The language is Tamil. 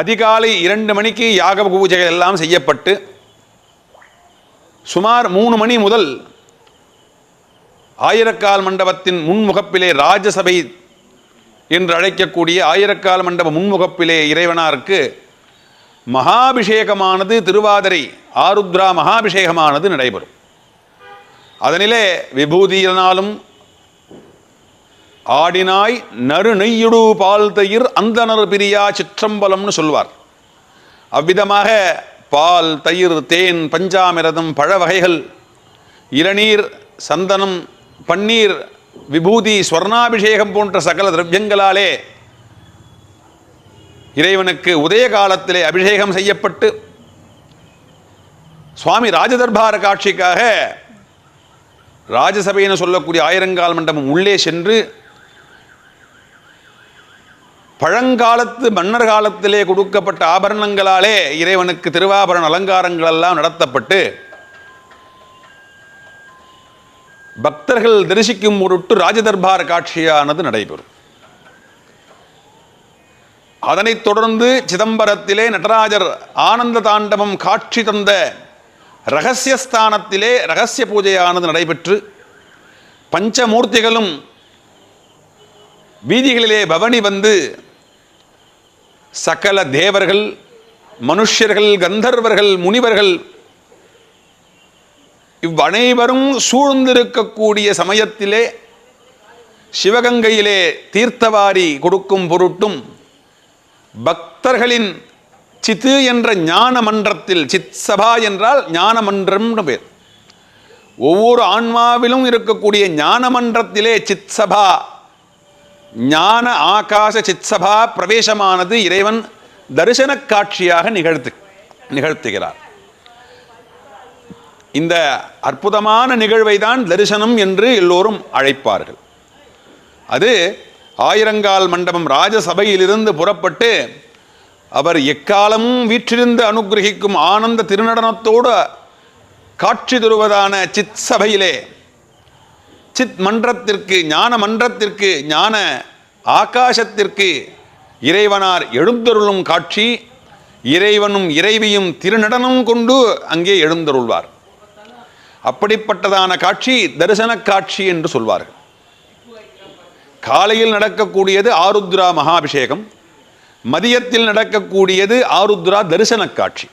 அதிகாலை இரண்டு மணிக்கு யாக பூஜைகள் எல்லாம் செய்யப்பட்டு சுமார் மூணு மணி முதல் ஆயிரக்கால் மண்டபத்தின் முன்முகப்பிலே ராஜசபை என்று அழைக்கக்கூடிய ஆயிரக்கால் மண்டப முன்முகப்பிலே இறைவனாருக்கு மகாபிஷேகமானது திருவாதிரை ஆருத்ரா மகாபிஷேகமானது நடைபெறும். அதனிலே விபூதியினாலும் ஆடினாய் நறு நெய்யுடு பால் தயிர் அந்தனர் பிரியா சிற்றம்பலம்னு சொல்வார். அவ்விதமாக பால் தயிர் தேன் பஞ்சாமிரதம் பழ வகைகள் இளநீர் சந்தனம் பன்னீர் விபூதி ஸ்வர்ணாபிஷேகம் போன்ற சகல திரவியங்களாலே இறைவனுக்கு உதய காலத்திலே அபிஷேகம் செய்யப்பட்டு சுவாமி ராஜதர்பார காட்சிக்காக ராஜசபைன்னு சொல்லக்கூடிய ஆயிரங்கால் மண்டபம் உள்ளே சென்று பழங்காலத்து மன்னர் காலத்திலே கொடுக்கப்பட்ட ஆபரணங்களாலே இறைவனுக்கு திருவாபரண அலங்காரங்கள் எல்லாம் நடத்தப்பட்டு பக்தர்கள் தரிசிக்கும் பொருட்டு ராஜதர்பார் காட்சியானது நடைபெறும். அதனைத் தொடர்ந்து சிதம்பரத்திலே நடராஜர் ஆனந்த தாண்டவம் காட்சி தந்த ரகசியஸ்தானத்திலே ரகசிய பூஜையானது நடைபெற்று பஞ்சமூர்த்திகளும் வீதிகளிலே பவனி வந்து சகல தேவர்கள் மனுஷர்கள் கந்தர்வர்கள் முனிவர்கள் இவ்வனைவரும் சூழ்ந்திருக்கக்கூடிய சமயத்திலே சிவகங்கையிலே தீர்த்தவாரி கொடுக்கும் பொருட்டும் பக்தர்களின் சித்து என்ற ஞான மன்றத்தில் சித் சபா என்றால் ஞான மன்றம்னு பேர். ஒவ்வொரு ஆன்மாவிலும் இருக்கக்கூடிய ஞான மன்றத்திலே சித் சபா ஞான ஆகாச சித்சபா பிரவேசமானது இறைவன் தரிசன காட்சியாக நிகழ்த்து நிகழ்த்துகிறார். இந்த அற்புதமான நிகழ்வை தான் தரிசனம் என்று எல்லோரும் அழைப்பார்கள். அது ஆயிரங்கால் மண்டபம் ராஜசபையிலிருந்து புறப்பட்டு அவர் எக்காலமும் வீற்றிருந்து அனுகிரகிக்கும் ஆனந்த திருநடனத்தோடு காட்சி தருவதான சித் சபையிலே சித் மன்றத்திற்கு ஞான மன்றத்திற்கு ஞான ஆகாசத்திற்கு இறைவனார் எழுந்தருளும் காட்சி இறைவனும் இறைவியும் திருநடனம் கொண்டு அங்கே எழுந்தருள்வார். அப்படிப்பட்டதான காட்சி தரிசன காட்சி என்று சொல்வார்கள். காலையில் நடக்கக்கூடியது ஆருத்ரா மகாபிஷேகம் மதியத்தில் நடக்கக்கூடியது ஆருத்ரா தரிசன காட்சி.